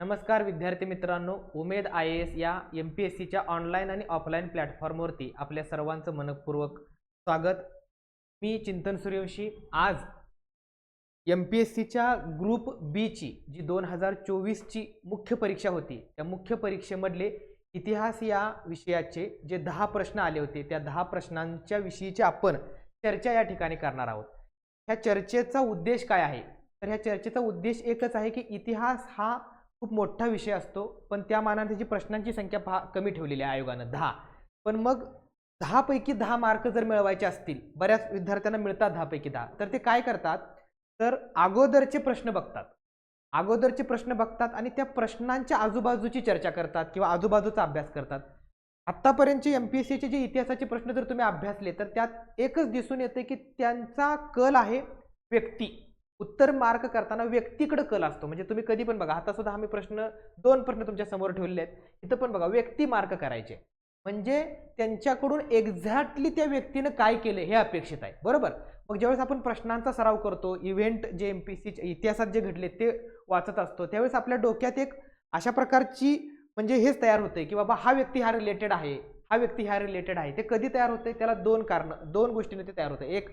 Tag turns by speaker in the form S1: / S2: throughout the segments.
S1: नमस्कार विद्यार्थी मित्रांनो उमेद आय एस या एम पी एस सीच्या ऑनलाईन आणि ऑफलाईन प्लॅटफॉर्मवरती आपल्या सर्वांचं मनपूर्वक स्वागत. मी चिंतन सूर्यवंशी. आज एम पी एस सीच्या ग्रुप बीची जी दोन हजार चोवीसची मुख्य परीक्षा होती त्या मुख्य परीक्षेमधले इतिहास या विषयाचे जे दहा प्रश्न आले होते त्या दहा प्रश्नांच्या विषयीची आपण चर्चा या ठिकाणी करणार आहोत. ह्या चर्चेचा उद्देश काय आहे? तर ह्या चर्चेचा उद्देश एकच आहे की इतिहास हा खूप मोठा विषय असतो पण त्या मानाने त्याची प्रश्नांची संख्या पहा कमी ठेवलेली आहे आयोगानं दहा. पण मग दहापैकी दहा मार्क जर मिळवायचे असतील बऱ्याच विद्यार्थ्यांना मिळतात दहापैकी दहा तर ते काय करतात? तर अगोदरचे प्रश्न बघतात. अगोदरचे प्रश्न बघतात आणि त्या प्रश्नांच्या आजूबाजूची चर्चा करतात किंवा आजूबाजूचा अभ्यास करतात. आत्तापर्यंतचे एम पी एस सीचे जे इतिहासाचे प्रश्न जर तुम्ही अभ्यासले तर त्यात एकच दिसून येते की त्यांचा कल आहे व्यक्ती. उत्तर मार्क करताना व्यक्तीकडे कल असतो. म्हणजे तुम्ही कधी पण बघा आता सुद्धा आम्ही प्रश्न दोन प्रश्न तुमच्यासमोर ठेवलेले आहेत. इथं पण बघा व्यक्ती मार्क करायचे. म्हणजे त्यांच्याकडून एक्झॅक्टली त्या व्यक्तीनं काय केलं हे अपेक्षित आहे. बरोबर? मग ज्यावेळेस आपण प्रश्नांचा सराव करतो इव्हेंट जे एम पी सीच्या इतिहासात जे घडले ते वाचत असतो त्यावेळेस आपल्या डोक्यात एक अशा प्रकारची म्हणजे हेच तयार होते की बाबा हा व्यक्ती हा रिलेटेड आहे हा व्यक्ती ह्या रिलेटेड आहे. ते कधी तयार होते त्याला दोन कारण दोन गोष्टीने ते तयार होते एक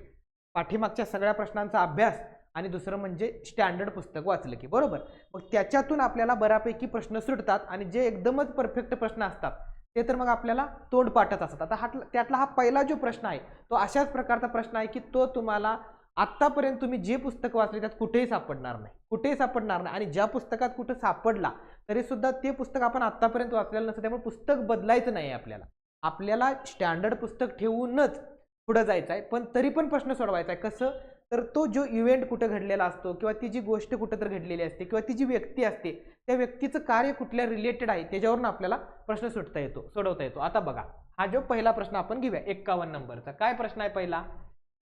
S1: पाठीमागच्या सगळ्या प्रश्नांचा अभ्यास आणि दुसरं म्हणजे स्टँडर्ड पुस्तक वाचलं की बरोबर? मग त्याच्यातून आपल्याला बऱ्यापैकी प्रश्न सुटतात आणि जे एकदमच परफेक्ट प्रश्न असतात ते तर मग आपल्याला तोडपाठच असतात. आता हा त्यातला हा पहिला जो प्रश्न आहे तो अशाच प्रकारचा प्रश्न आहे की तो तुम्हाला आत्तापर्यंत तुम्ही जे पुस्तक वाचले त्यात कुठेही सापडणार नाही. कुठेही सापडणार नाही. आणि ज्या पुस्तकात कुठं सापडला तरीसुद्धा ते पुस्तक आपण आत्तापर्यंत वाचलेलं नसतं. त्यामुळे पुस्तक बदलायचं नाही आपल्याला. आपल्याला स्टँडर्ड पुस्तक ठेवूनच पुढं जायचं आहे. पण तरी पण प्रश्न सोडवायचा आहे. कसं? तर तो जो इव्हेंट कुठं घडलेला असतो किंवा ती जी गोष्ट कुठं तर घडलेली असते किंवा ती जी व्यक्ती असते त्या व्यक्तीचं कार्य कुठल्या रिलेटेड आहे त्याच्यावरून आपल्याला प्रश्न सुटता येतो सोडवता येतो. आता बघा हा जो पहिला प्रश्न आपण घेऊया एक्कावन्न नंबरचा. काय प्रश्न आहे पहिला?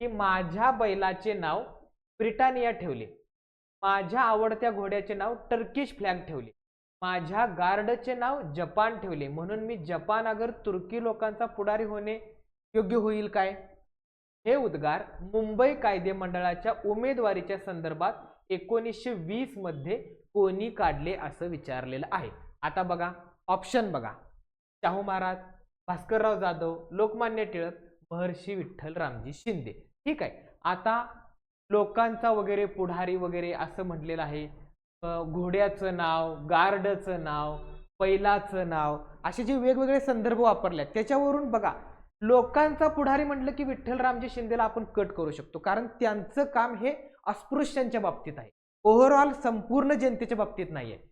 S1: की माझ्या बैलाचे नाव ब्रिटानिया ठेवले. माझ्या आवडत्या घोड्याचे नाव टर्किश फ्लॅग ठेवले. माझ्या गार्डचे नाव जपान ठेवले. म्हणून मी जपान अगर तुर्की लोकांचा पुढारी होणे योग्य होईल काय? हे उद्गार मुंबई कायदे मंडळाच्या उमेदवारीच्या संदर्भात एकोणीसशे वीसमध्ये कोणी काढले असं विचारलेलं आहे. आता बघा ऑप्शन बघा. शाहू महाराज भास्करराव जाधव लोकमान्य टिळक महर्षी विठ्ठल रामजी शिंदे. ठीक आहे. आता लोकांचा वगैरे पुढारी वगैरे असं म्हटलेलं आहे. घोड्याचं नाव गार्डचं नाव पैलाचं नाव असे जे वेगवेगळे संदर्भ वापरले आहेत त्याच्यावरून बघा. लोकांचा पुढारी म्हटलं की विठ्ठलरामजी शिंदेला आपण कट करू शकतो. कारण त्यांचं काम हे अस्पृश्यांच्या बाबतीत आहे. ओव्हरऑल संपूर्ण जनतेच्या बाबतीत नाही आहे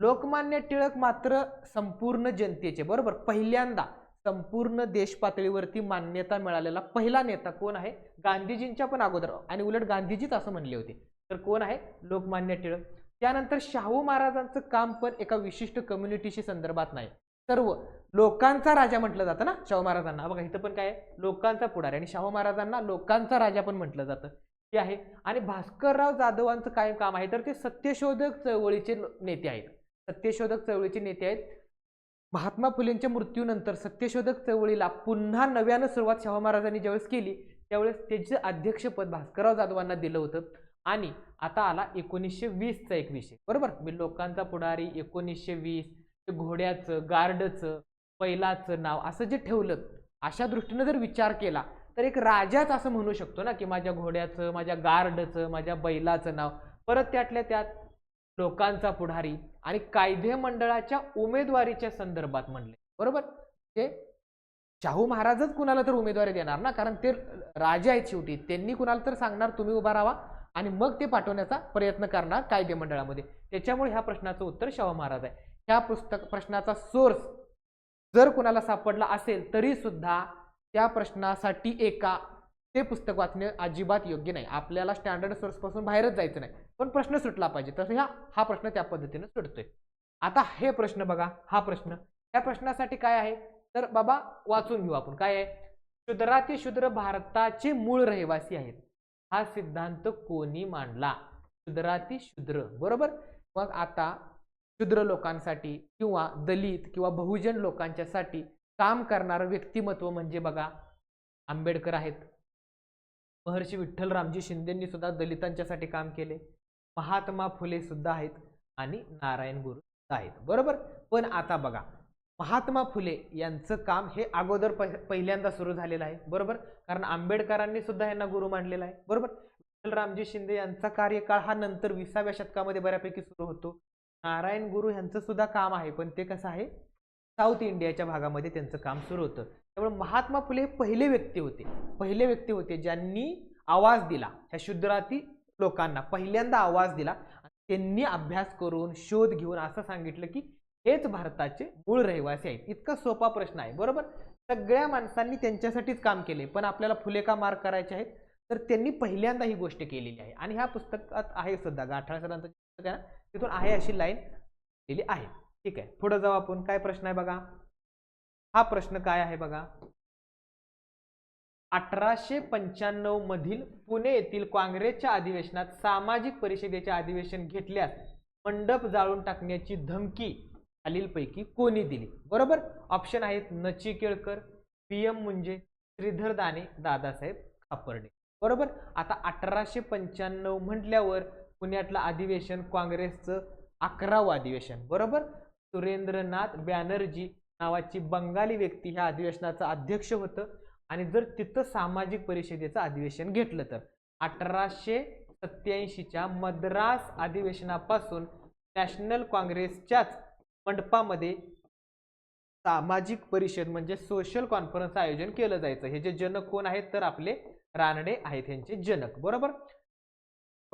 S1: लोकमान्य टिळक मात्र संपूर्ण जनतेचे बरोबर? पहिल्यांदा संपूर्ण देश पातळीवरती मान्यता मिळालेला पहिला नेता कोण आहे? गांधीजींच्या पण अगोदर आणि उलट गांधीजीच असं म्हणले होते. तर कोण आहे? लोकमान्य टिळक. त्यानंतर शाहू महाराजांचं काम पण एका विशिष्ट कम्युनिटीशी संदर्भात नाही. सर्व. लोकांचा राजा म्हटलं जातं ना शाहू महाराजांना. बघा इथं पण काय आहे? लोकांचा पुढारी आणि शाहू महाराजांना लोकांचा राजा पण म्हटलं जातं. ते आहे. आणि भास्करराव जाधवांचं काय काम आहे? तर ते सत्यशोधक चळवळीचे नेते आहेत. सत्यशोधक चळवळीचे नेते आहेत. महात्मा फुलेंच्या मृत्यूनंतर सत्यशोधक चळवळीला पुन्हा नव्यानं सुरुवात शाहू महाराजांनी ज्यावेळेस केली त्यावेळेस त्याचं अध्यक्षपद भास्करराव जाधवांना दिलं होतं. आणि आता आला एकोणीसशे वीसचा एक विषय. बरोबर? मी लोकांचा पुढारी एकोणीसशे वीस घोड्याचं गार्डचं बैलाचं नाव असं जे ठेवलं अशा दृष्टीनं जर विचार केला तर एक राजाच असं म्हणू शकतो ना की माझ्या घोड्याचं माझ्या गार्डचं माझ्या बैलाचं नाव. परत त्यातल्या त्यात लोकांचा पुढारी आणि कायदे मंडळाच्या उमेदवारीच्या संदर्भात म्हणले. बरोबर? ते शाहू महाराजच कुणाला तर उमेदवारी देणार ना? कारण ते राजे आहेत शेवटी. त्यांनी कुणाला तर सांगणार तुम्ही उभा राहा आणि मग ते पाठवण्याचा प्रयत्न करणार कायदे मंडळामध्ये. त्याच्यामुळे ह्या प्रश्नाचं उत्तर शाहू महाराज आहे. ह्या पुस्तक प्रश्नाचा सोर्स जर कुणाला सापडला असेल तरी सुद्धा त्या प्रश्नासाठी एका ते पुस्तक वाचणे अजिबात योग्य नाही. आपल्याला स्टँडर्ड सोर्सपासून बाहेरच जायचं नाही. पण प्रश्न सुटला पाहिजे. तसं ह्या हा प्रश्न त्या पद्धतीने सुटतोय. आता हे प्रश्न बघा हा प्रश्न. या प्रश्नासाठी काय आहे? तर बाबा वाचून घेऊ आपण. काय आहे? शूद्राती शूद्र भारताचे मूळ रहिवासी आहेत. हा सिद्धांत कोणी मांडला? शूद्राती शूद्र. बरोबर? मग आता शूद्र लोकांसाठी किंवा दलित किंवा बहुजन लोकांच्यासाठी काम करणारं व्यक्तिमत्व म्हणजे बघा आंबेडकर आहेत. महर्षी विठ्ठल रामजी शिंदेंनी सुद्धा दलितांच्यासाठी काम केले. महात्मा फुले सुद्धा आहेत आणि नारायण गुरु आहेत. बरोबर? पण आता बघा महात्मा फुले यांचं काम हे अगोदर पहिल्यांदा सुरू झालेलं आहे. बरोबर? कारण आंबेडकरांनी सुद्धा यांना गुरु मानलेला आहे. बरोबर? विठ्ठलरामजी शिंदे यांचा कार्यकाळ हा नंतर विसाव्या शतकामध्ये बऱ्यापैकी सुरू होतो. नारायण गुरु यांचं सुद्धा काम आहे पण ते कसं आहे? साऊथ इंडियाच्या भागामध्ये त्यांचं काम सुरू होतं. त्यामुळे महात्मा फुले हे पहिले व्यक्ती होते. पहिले व्यक्ती होते ज्यांनी आवाज दिला. ह्या शुद्राती लोकांना पहिल्यांदा आवाज दिला त्यांनी अभ्यास करून शोध घेऊन असं सांगितलं की हेच भारताचे मूळ रहिवासी आहेत. इतका सोपा प्रश्न आहे बरोबर? सगळ्या माणसांनी त्यांच्यासाठीच काम केले पण आपल्याला फुले का मार्क करायचे आहेत? तर त्यांनी पहिल्यांदा ही गोष्ट केलेली आहे. आणि ह्या पुस्तकात आहे सुद्धा गाठाळ सरांचं पुस्तक आहे ना? तिथून आहे अशी लाईन दिली आहे. ठीक आहे. पुढे जाऊ आपण. काय प्रश्न आहे बघा? हा प्रश्न काय आहे बघा? अठराशे पंच्याण्णव मधील पुणे येथील काँग्रेसच्या अधिवेशनात सामाजिक परिषदेचे अधिवेशन घेतल्यास मंडप जाळून टाकण्याची धमकी खालीलपैकी कोणी दिली? बरोबर? ऑप्शन आहेत नची केळकर पी एम मुंजे श्रीधर दाने दादासाहेब खापर्डे. बरोबर? आता अठराशे पंच्याण्णव म्हटल्यावर पुण्यातलं अधिवेशन काँग्रेसचं अकरावं अधिवेशन बरोबर? सुरेंद्रनाथ बॅनर्जी नावाची बंगाली व्यक्ती ह्या अधिवेशनाचं अध्यक्ष होतं आणि जर तिथं सामाजिक परिषदेचं अधिवेशन घेतलं तर. अठराशे सत्याऐंशीच्या मद्रास अधिवेशनापासून नॅशनल काँग्रेसच्याच मंडपामध्ये सामाजिक परिषद म्हणजे सोशल कॉन्फरन्सचं आयोजन केलं जायचं. हे जे जनक कोण आहेत तर आपले रानडे आहेत यांचे जनक बरोबर?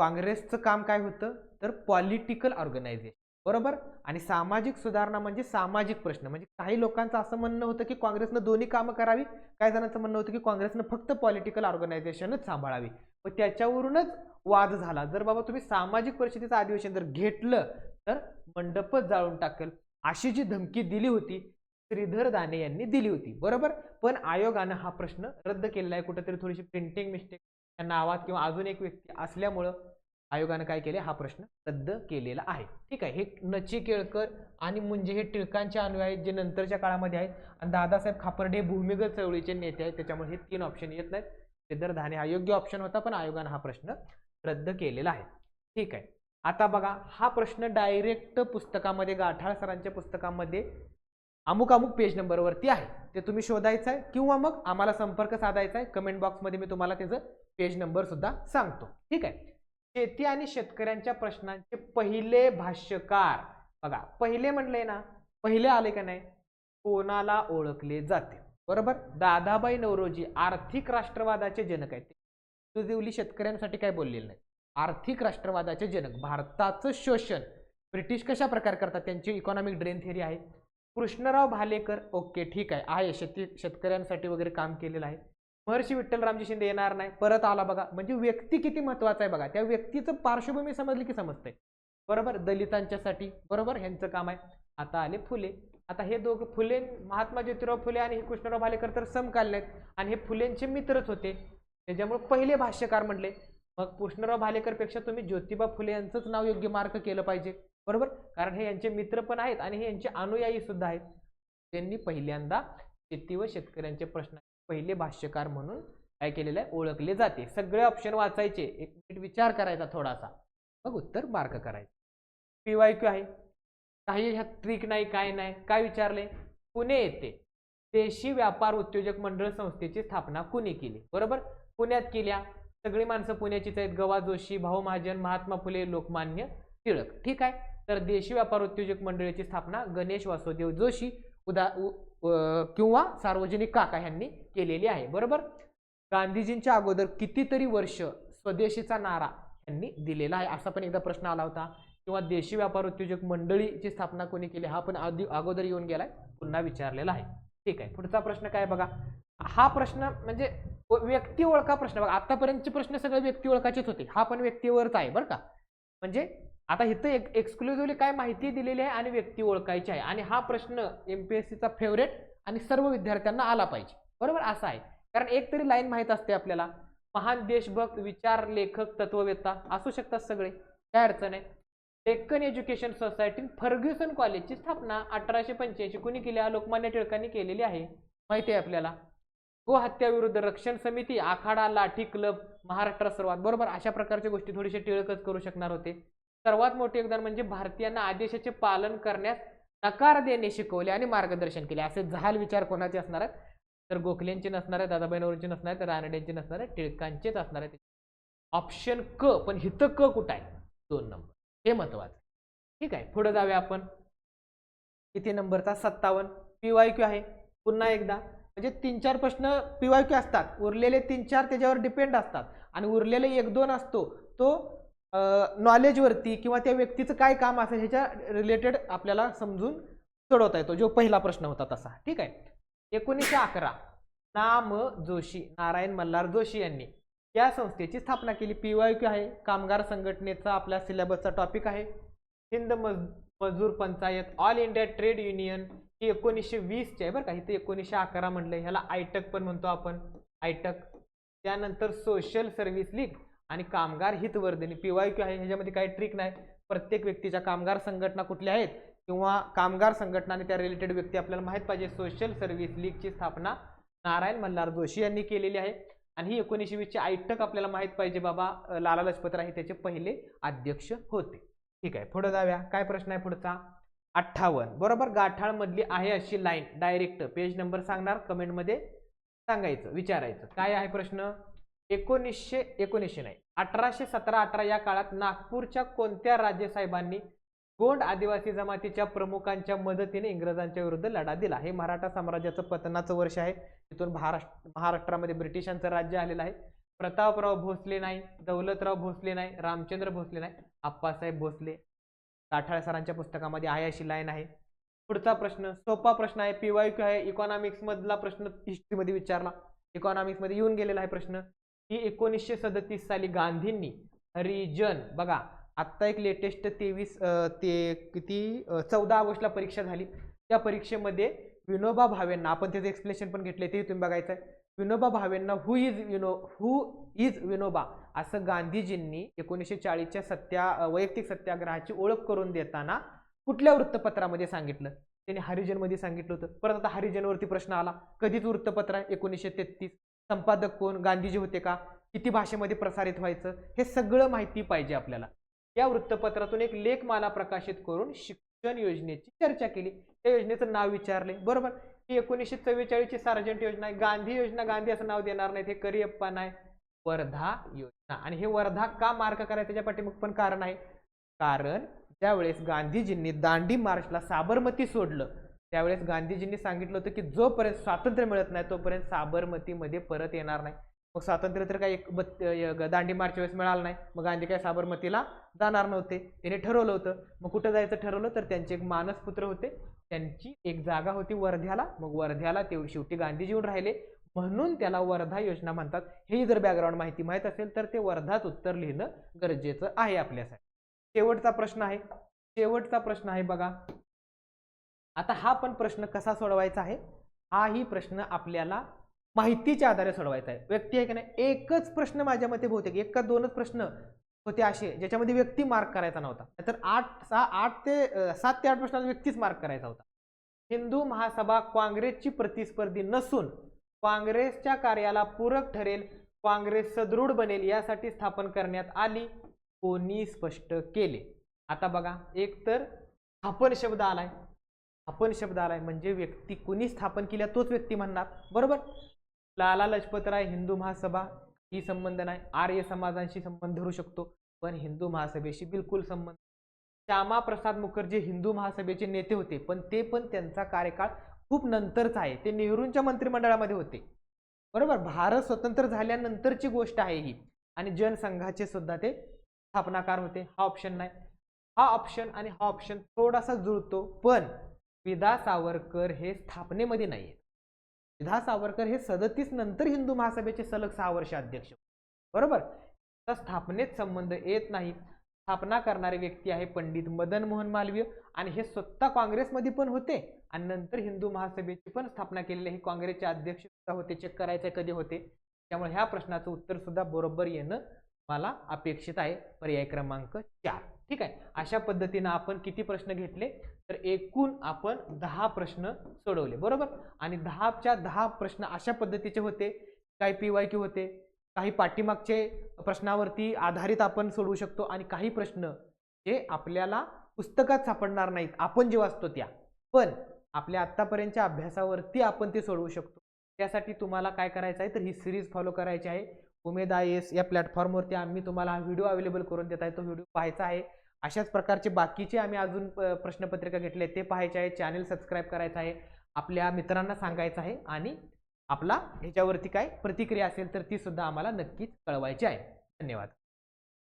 S1: काँग्रेसचं काम काय होतं? तर पॉलिटिकल ऑर्गनायझेशन बरोबर? आणि सामाजिक सुधारणा म्हणजे सामाजिक प्रश्न. म्हणजे काही लोकांचं असं म्हणणं होतं की काँग्रेसनं दोन्ही कामं करावी. काही जणांचं म्हणणं होतं की काँग्रेसनं फक्त पॉलिटिकल ऑर्गनायझेशनच सांभाळावी. व त्याच्यावरूनच वाद झाला. जर बाबा तुम्ही सामाजिक परिषदेचं अधिवेशन जर घेतलं तर मंडपच जाळून टाकेल. अशी जी धमकी दिली होती श्रीधर दाने यांनी दिली होती. बरोबर? पण आयोगानं हा प्रश्न रद्द केलेला आहे. कुठेतरी थोडीशी प्रिंटिंग मिस्टेक या नावात किंवा अजून एक व्यक्ती असल्यामुळं आयोगानं काय केले हा प्रश्न रद्द केलेला आहे. ठीक आहे. हे नची केळकर आणि मुंजे हे टिळकांचे अनुयायी जे नंतरच्या काळामध्ये आहेत आणि दादासाहेब खापर्डे हे भूमिगत चळवळीचे नेते आहेत त्याच्यामुळे हे तीन ऑप्शन येत नाहीत. श्रीधर धाने हा योग्य ऑप्शन होता पण आयोगानं हा प्रश्न रद्द केलेला आहे. ठीक आहे. आता बघा हा प्रश्न डायरेक्ट पुस्तकामध्ये गाठाळ सरांच्या पुस्तकामध्ये अमुक अमुक पेज नंबरवरती आहे. ते तुम्ही शोधायचं आहे किंवा मग आम्हाला संपर्क साधायचा आहे. कमेंट बॉक्समध्ये मी तुम्हाला त्याचं पेज नंबर सुद्धा सांगतो. ठीक आहे? शेती आणि शेतकऱ्यांच्या प्रश्नांचे पहिले भाष्यकार. बघा पहिले म्हणले ना पहिले आले का नाही? कोणाला ओळखले जाते. बरोबर? दादाबाई नवरोजी आर्थिक राष्ट्रवादाचे जनक आहेत. तुझिवली शेतकऱ्यांसाठी काय बोललेलं नाही. आर्थिक राष्ट्रवादाचे जनक. भारताचं शोषण. ब्रिटिश कशा प्रकार करतात? त्यांची इकॉनॉमिक ड्रेन थिअरी आहे. कृष्णराव भालेकर ओके ठीक आहे. आहे शेती शेतकऱ्यांसाठी वगैरे काम केलेलं आहे. महर्षी विठ्ठलरामजी शिंदे येणार नाही परत आला बघा. म्हणजे व्यक्ती किती महत्त्वाचा आहे बघा. त्या व्यक्तीचं पार्श्वभूमी समजली की समजतंय. बरोबर? दलितांच्यासाठी. बरोबर? ह्यांचं काम आहे. आता आले फुले. आता हे दोघं फुले महात्मा ज्योतिराव फुले आणि हे कृष्णराव भालेकर तर समकालीन आहेत आणि हे फुलेंचे मित्रच होते. त्याच्यामुळे पहिले भाष्यकार म्हटले मग कृष्णराव भालेकरपेक्षा तुम्ही ज्योतिबा फुले यांचंच नाव योग्य मार्क केलं पाहिजे. बरोबर? कारण हे यांचे मित्र पण आहेत आणि हे यांचे अनुयायी सुद्धा आहेत. त्यांनी पहिल्यांदा शेती व शेतकऱ्यांचे प्रश्न पहिले भाष्यकार म्हणून काय केलेलं आहे? ओळखले जाते. सगळे ऑप्शन वाचायचे. एक मिनिट विचार करायचा थोडासा. मग उत्तर मार्क करायचं. पीवाय क्यू आहे. काही ह्या ट्रिक नाही काय नाही. काय विचारले? पुणे येथे देशी व्यापार उद्योजक मंडळ संस्थेची स्थापना कुणी केली. बरोबर? पुण्यात केल्या. सगळी माणसं पुण्याचीच आहेत. गवा जोशी भाऊ महाजन महात्मा फुले लोकमान्य टिळक ठीक आहे? तर देशी व्यापार उद्योजक मंडळाची स्थापना गणेश वासुदेव जोशी उदा उ- किंवा सार्वजनिक काका ह्यांनी केलेली आहे. बरोबर? गांधीजींच्या अगोदर कितीतरी वर्ष स्वदेशीचा नारा यांनी दिलेला आहे. असा पण एकदा प्रश्न आला होता. किंवा देशी व्यापार उद्योजक मंडळीची स्थापना कोणी केली हा पण आधी अगोदर येऊन गेलाय. पुन्हा विचारलेला आहे. ठीक आहे. पुढचा प्रश्न काय बघा? हा प्रश्न म्हणजे व्यक्ती ओळखा प्रश्न. बघा आतापर्यंतचे प्रश्न सगळे व्यक्ती ओळखाचेच होते. हा पण व्यक्तीवरच आहे बरं का? म्हणजे आता इथं एक एक्सक्लुझिव्हली काय माहिती दिलेली आहे आणि व्यक्ती ओळखायची आहे. आणि हा प्रश्न एम पी एस सीचा फेवरेट आणि सर्व विद्यार्थ्यांना आला पाहिजे. बरोबर? असा आहे. कारण एक तरी लाईन माहीत असते आपल्याला. महान देशभक्त विचार लेखक तत्ववेत्ता असू शकतात सगळे. काय अडचण आहे? डेक्कन एज्युकेशन सोसायटी फर्ग्युसन कॉलेजची स्थापना अठराशे पंच्याऐंशी कुणी केली? लोकमान्य टिळकांनी केलेली आहे. माहिती आहे आपल्याला. गोहत्याविरुद्ध रक्षण समिती आखाडा लाठी क्लब महाराष्ट्र सर्वात. बरोबर? अशा प्रकारच्या गोष्टी थोडेसे टिळकच करू शकणार होते. सर्वात मोठे योगदान म्हणजे भारतीयांना आदेशाचे पालन करण्यास नकार देणे शिकवले आणि मार्गदर्शन केले. असे झाल विचार कोणाचे असणार आहेत? तर गोखलेंचे नसणार आहे दादाबाईंवरचे नसणार आहेत रानडेंचे नसणार आहे टिळकांचेच असणार आहेत. ऑप्शन क पण हित क कुठं आहे? दोन नंबर. हे महत्वाचं ठीक आहे पुढे जाऊया आपण. किती नंबरचा? सत्तावन्न. पीवाय क्यू आहे. पुन्हा एकदा. म्हणजे तीन चार प्रश्न पीवाय क्यू असतात. उरलेले तीन चार त्याच्यावर डिपेंड असतात. आणि उरलेले एक दोन असतो तो नॉलेजवरती किंवा त्या व्यक्तीचं काय काम असेल ह्याच्या रिलेटेड आपल्याला समजून सोडवता येतो जो पहिला प्रश्न होता तसा. ठीक आहे? एकोणीसशे अकरा. नाम जोशी. नारायण मल्हार जोशी यांनी या संस्थेची स्थापना केली. पी वाय क्यू आहे. कामगार संघटनेचा आपल्या सिलेबसचा टॉपिक आहे. हिंद मज मजूर Panchayat all India trade union ही एकोणीसशे वीसची आहे बरं का. इथे एकोणीसशे अकरा म्हटलं ह्याला आयटक पण म्हणतो आपण. आयटक त्यानंतर सोशल सर्व्हिस लीग आणि कामगार हितवर्धिनी पीवाय क्यू आहे ह्याच्यामध्ये काही ट्रिक नाही. प्रत्येक व्यक्तीच्या कामगार संघटना कुठल्या आहेत? किंवा कामगार संघटना आणि त्या रिलेटेड व्यक्ती आपल्याला माहीत पाहिजे सोशल सर्व्हिस लीगची स्थापना नारायण मल्हार जोशी यांनी केलेली आहे. आणि ही एकोणीसशे वीसची आयटक आपल्याला माहीत पाहिजे बाबा लाला लजपतराय हे त्याचे पहिले अध्यक्ष होते. ठीक आहे पुढे जाव्या काय प्रश्न आहे पुढचा? अठ्ठावन्न. बरोबर गाठाळमधली आहे अशी लाईन डायरेक्ट पेज नंबर सांगणार कमेंटमध्ये सांगायचं विचारायचं. काय आहे प्रश्न? एकोणीसशे एकोणीसशे नाही अठराशे सतरा अठरा या काळात नागपूरच्या कोणत्या राज्यसाहेबांनी गोंड आदिवासी जमातीच्या प्रमुखांच्या मदतीने इंग्रजांच्या विरुद्ध लढा दिला? हे मराठा साम्राज्याचं पतनाचं वर्ष आहे. तिथून महाराष्ट्र महाराष्ट्रामध्ये ब्रिटिशांचं राज्य आलेलं आहे. प्रतापराव भोसले नाही दौलतराव भोसले नाही रामचंद्र भोसले नाही आप्पासाहेब भोसले. ताठाळे सरांच्या पुस्तकामध्ये आहे अशी लाईन आहे. पुढचा प्रश्न सोपा प्रश्न आहे. पीवायक्यू आहे. इकॉनॉमिक्स मधला प्रश्न हिस्ट्रीमध्ये विचारला. इकॉनॉमिक्समध्ये येऊन गेलेला आहे प्रश्न. ही एकोणीसशे सदतीस साली गांधींनी रिजन बघा आत्ता एक लेटेस्ट तेवीस ते किती चौदा ऑगस्टला परीक्षा झाली. त्या परीक्षेमध्ये विनोबा भावेंना आपण त्याचं एक्सप्लेनेशन पण घेतले ते तुम्ही बघायचं आहे विनोबा भावेंना हु इज विनो हु इज विनोबा असं गांधीजींनी एकोणीसशे चाळीसच्या सत्या वैयक्तिक सत्याग्रहाची ओळख करून देताना कुठल्या वृत्तपत्रामध्ये सांगितलं? त्यांनी हरिजनमध्ये सांगितलं होतं. परत आता हरिजनवरती प्रश्न आला. कधीच वृत्तपत्र आहे एकोणीसशे तेहतीस संपादक कोण गांधीजी होते का? किती भाषेमध्ये प्रसारित व्हायचं? हे सगळं माहिती पाहिजे आपल्याला. या वृत्तपत्रातून एक लेखमाला प्रकाशित करून शिक्षण योजनेची चर्चा केली. त्या योजनेचं नाव विचारले. बरोबर? ही एकोणीसशे चव्वेचाळीसची सार्जंट योजना आहे. गांधी योजना गांधी असं नाव देणार नाहीत. हे करिअप्पा नाही वर्धा योजना. आणि हे वर्धा का मार्क करायचं त्याच्या पाठीमाग पण कारण आहे. कारण ज्यावेळेस गांधीजींनी दांडी मार्चला साबरमती सोडलं त्यावेळेस गांधीजींनी सांगितलं होतं की जोपर्यंत स्वातंत्र्य मिळत नाही तोपर्यंत साबरमतीमध्ये परत येणार नाही. मग स्वातंत्र्य तर काही एक बत दांडी मार्च वेळेस मिळालं नाही. मग गांधी काय साबरमतीला जाणार नव्हते. त्याने ठरवलं होतं. मग कुठं जायचं ठरवलं? तर त्यांचे एक मानसपुत्र होते. त्यांची एक जागा होती वर्ध्याला. मग वर्ध्याला ते शेवटी गांधीजी येऊन राहिले. म्हणून त्याला वर्धा योजना म्हणतात. हे जर बॅकग्राऊंड माहिती माहीत असेल तर ते वर्धाच उत्तर लिहिणं गरजेचं आहे आपल्यासाठी. शेवटचा प्रश्न आहे. शेवटचा प्रश्न आहे बघा. आता हा पण प्रश्न कसा सोडवायचा आहे? हाही प्रश्न आपल्याला माहितीच्या आधारे सोडवायचा आहे. व्यक्ती आहे की नाही? एकच प्रश्न माझ्या मते बहुतेक एक का दोनच प्रश्न होते असे ज्याच्यामध्ये व्यक्ती मार्क करायचा नव्हता. तर आठ सहा आठ ते सात ते आठ प्रश्नात व्यक्तीच मार्क करायचा होता. हिंदू महासभा काँग्रेसची प्रतिस्पर्धी नसून काँग्रेसच्या कार्याला पूरक ठरेल काँग्रेस सदृढ बनेल यासाठी स्थापन करण्यात आली. कोणी स्पष्ट केले? आता बघा एक तर स्थापन शब्द आलाय. आपण शब्द आलाय म्हणजे व्यक्ती कुणी स्थापन केल्या तोच व्यक्ती म्हणणार. बरोबर? लाला लजपतराय हिंदू महासभा ही संबंध नाही. आर्य समाजांशी संबंध धरू शकतो. पण हिंदू महासभेशी बिलकुल संबंध श्यामाप्रसाद मुखर्जी हिंदू महासभेचे नेते होते. पण ते पण त्यांचा कार्यकाळ खूप नंतरचा आहे. ते नेहरूंच्या मंत्रिमंडळामध्ये होते. बरोबर? भारत स्वतंत्र झाल्यानंतरची गोष्ट आहे ही. आणि जनसंघाचे सुद्धा ते स्थापनाकार होते. हा ऑप्शन नाही. हा ऑप्शन आणि हा ऑप्शन थोडासा जुळतो. पण विदा सावरकर हे स्थापनेमध्ये नाही आहेत विधा सावरकर हे सदतीस नंतर हिंदू महासभेचे सलग सहा वर्ष अध्यक्ष बरोबर? तर स्थापनेत संबंध येत नाही स्थापना करणारे व्यक्ती आहे पंडित मदन मोहन मालवीय आणि हे स्वतः काँग्रेसमध्ये पण होते आणि नंतर हिंदू महासभेची पण स्थापना केलेली आहे. हे काँग्रेसचे अध्यक्ष सुद्धा होते. चेक करायचे कधी होते? त्यामुळे ह्या प्रश्नाचं उत्तर सुद्धा बरोबर येणं मला अपेक्षित आहे. पर्याय क्रमांक चार. ठीक आहे? अशा पद्धतीनं आपण किती प्रश्न घेतले? तर एकूण आपण दहा प्रश्न सोडवले बरोबर? आणि दहाच्या दहा प्रश्न अशा पद्धतीचे होते काही पी वाय क्यू होते काही पाठीमागचे प्रश्नावरती आधारित आपण सोडवू शकतो आणि काही प्रश्न जे आपल्याला पुस्तकात सापडणार नाहीत आपण जे वाचतो त्या. पण आपल्या आत्तापर्यंतच्या अभ्यासावरती आपण ते सोडवू शकतो. त्यासाठी तुम्हाला काय करायचं आहे? तर ही सिरीज फॉलो करायची आहे. उमेद आय एस या प्लॅटफॉर्मवरती आम्ही तुम्हाला हा व्हिडिओ अवेलेबल करून देत आहे. तो व्हिडिओ पाहायचा आहे. अशाच प्रकारचे बाकीचे आम्ही अजून प- प्रश्नपत्रिका घेतले ते पाहायचे आहे चॅनल सबस्क्राईब करायचं आहे आपल्या मित्रांना सांगायचं आहे आणि आपला ह्याच्यावरती काय प्रतिक्रिया असेल तर ती सुद्धा आम्हाला नक्कीच कळवायची आहे. धन्यवाद.